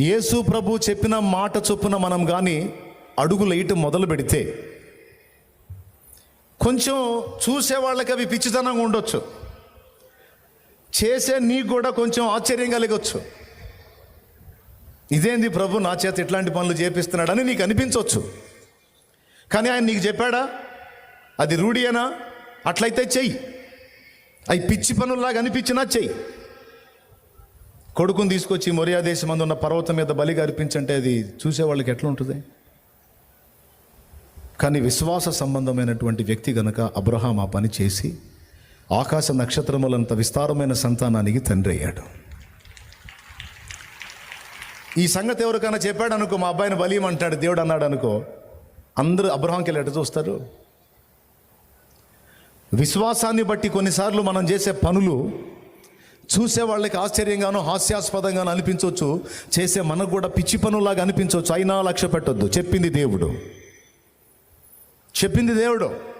యేసు ప్రభు చెప్పిన మాట చొప్పున మనం కానీ అడుగులు ఇటు మొదలు పెడితే కొంచెం చూసేవాళ్ళకి అవి పిచ్చితనంగా ఉండొచ్చు. చేసే నీకు కూడా కొంచెం ఆశ్చర్యం కలగచ్చు. ఇదేంది ప్రభు నా చేత ఇట్లాంటి పనులు చేపిస్తున్నాడని నీకు అనిపించవచ్చు కానీ ఆయన నీకు చెప్పాడా? అది రూఢియేనా? అట్లయితే చెయ్యి. అవి పిచ్చి పనుల్లాగా అనిపించినా చెయ్యి. కొడుకుని తీసుకొచ్చి మొరియా దేశం ఉన్న పర్వతం మీద బలిగా అర్పించంటే అది చూసే వాళ్ళకి ఎట్లా ఉంటుంది? కానీ విశ్వాస సంబంధమైనటువంటి వ్యక్తి గనక అబ్రహాం ఆ పని చేసి ఆకాశ నక్షత్రములంత విస్తారమైన సంతానానికి తండ్రి అయ్యాడు. ఈ సంగతి ఎవరికైనా చెప్పాడు అనుకో మా అబ్బాయిని బలియమంటాడు దేవుడు అన్నాడు అనుకో అందరూ అబ్రహాంకి వెళ్ళి చూస్తారు? విశ్వాసాన్ని బట్టి కొన్నిసార్లు మనం చేసే పనులు చూసే వాళ్ళకి ఆశ్చర్యంగానో హాస్యాస్పదంగానో అనిపించవచ్చు చేసే మనకు కూడా పిచ్చి పనులాగా అనిపించవచ్చు అయినా లక్ష్య పెట్టొద్దు చెప్పింది దేవుడు. చెప్పింది దేవుడు.